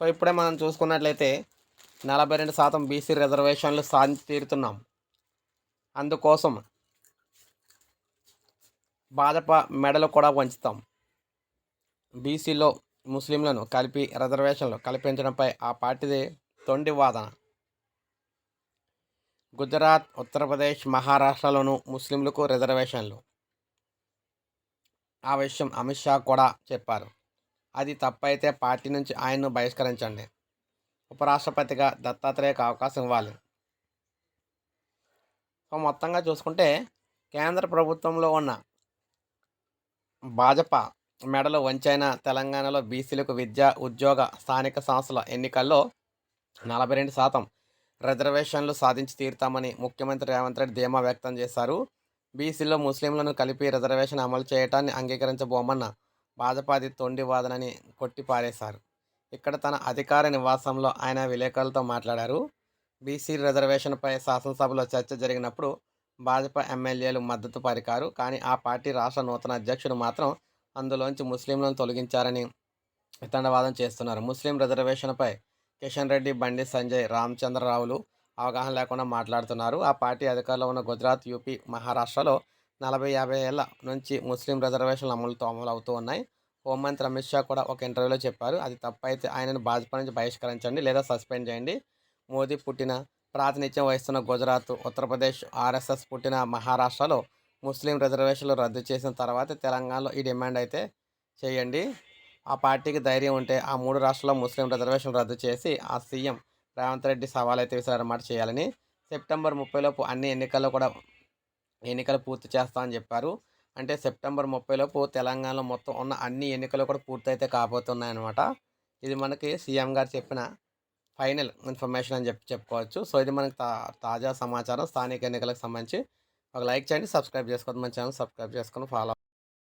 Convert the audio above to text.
So ఇప్పుడే మనం చూసుకున్నట్లయితే నలభై రెండు శాతం బీసీ రిజర్వేషన్లు సాధించి తీరుతున్నాం. అందుకోసం భాజపా మెడలు కూడా వంచుతాం. బీసీలో ముస్లింలను కలిపి రిజర్వేషన్లు కల్పించడంపై ఆ పార్టీది తొండి వాదన. గుజరాత్ ఉత్తరప్రదేశ్ మహారాష్ట్రలోను ముస్లింలకు రిజర్వేషన్లు. ఆ విషయం అమిత్ షా కూడా చెప్పారు. అది తప్పైతే పార్టీ నుంచి ఆయన్ను బహిష్కరించండి. ఉపరాష్ట్రపతిగా దత్తాత్రేయకు అవకాశం ఇవ్వాలి. సో మొత్తంగా చూసుకుంటే కేంద్ర ప్రభుత్వంలో ఉన్న భాజపా మెడలు వంచైన తెలంగాణలో బీసీలకు విద్య ఉద్యోగ స్థానిక సంస్థల ఎన్నికల్లో నలభై రెండు శాతం రిజర్వేషన్లు సాధించి తీరుతామని ముఖ్యమంత్రి రేవంత్ రెడ్డి ధీమా వ్యక్తం చేశారు. బీసీలో ముస్లింలను కలిపి రిజర్వేషన్ అమలు చేయటాన్ని అంగీకరించబోమన్న భాజపాది తొండివాదనని కొట్టిపారేశారు. ఇక్కడ తన అధికార నివాసంలో ఆయన విలేకరులతో మాట్లాడారు. బీసీ రిజర్వేషన్పై శాసనసభలో చర్చ జరిగినప్పుడు భాజపా ఎమ్మెల్యేలు మద్దతు పరికారు కానీ ఆ పార్టీ రాష్ట్ర నూతన అధ్యక్షుడు మాత్రం అందులోంచి ముస్లింలను తొలగించారని వితండవాదం చేస్తున్నారు. ముస్లిం రిజర్వేషన్పై కిషన్ రెడ్డి బండి సంజయ్ రామచంద్రరావులు అవగాహన లేకుండా మాట్లాడుతున్నారు. ఆ పార్టీ అధికారంలో ఉన్న గుజరాత్ యూపీ మహారాష్ట్రలో నలభై యాభై ఏళ్ళ నుంచి ముస్లిం రిజర్వేషన్లు అమలుతో అమలు అవుతూ ఉన్నాయి. హోంమంత్రి అమిత్ షా కూడా ఒక ఇంటర్వ్యూలో చెప్పారు. అది తప్పైతే ఆయనను భాజపా నుంచి బహిష్కరించండి లేదా సస్పెండ్ చేయండి. మోదీ పుట్టిన ప్రాతినిధ్యం వహిస్తున్న గుజరాత్ ఉత్తరప్రదేశ్ ఆర్ఎస్ఎస్ పుట్టిన మహారాష్ట్రలో ముస్లిం రిజర్వేషన్లు రద్దు చేసిన తర్వాత తెలంగాణలో ఈ డిమాండ్ అయితే చేయండి. ఆ పార్టీకి ధైర్యం ఉంటే ఆ మూడు రాష్ట్రాల్లో ముస్లిం రిజర్వేషన్ రద్దు చేసి ఆ సీఎం రేవంత్ రెడ్డి సవాల్ అయితే విసారన్నమాట చేయాలని. సెప్టెంబర్ ముప్పైలోపు అన్ని ఎన్నికల్లో కూడా ఎన్నికలు పూర్తి చేస్తా అని చెప్పారు. అంటే సెప్టెంబర్ ముప్పైలోపు తెలంగాణలో మొత్తం ఉన్న అన్ని ఎన్నికలు కూడా పూర్తయితే కాబోతున్నాయన్నమాట. ఇది మనకి సీఎం గారు చెప్పిన ఫైనల్ ఇన్ఫర్మేషన్ అని చెప్పి చెప్పుకోవచ్చు. సో ఇది మనకి తా తాజా సమాచారం. స్థానిక ఎన్నికలకు సంబంధించి ఒక లైక్ చేయండి సబ్స్క్రైబ్ చేసుకోండి మన ఛానల్ సబ్స్క్రైబ్ చేసుకొని ఫాలో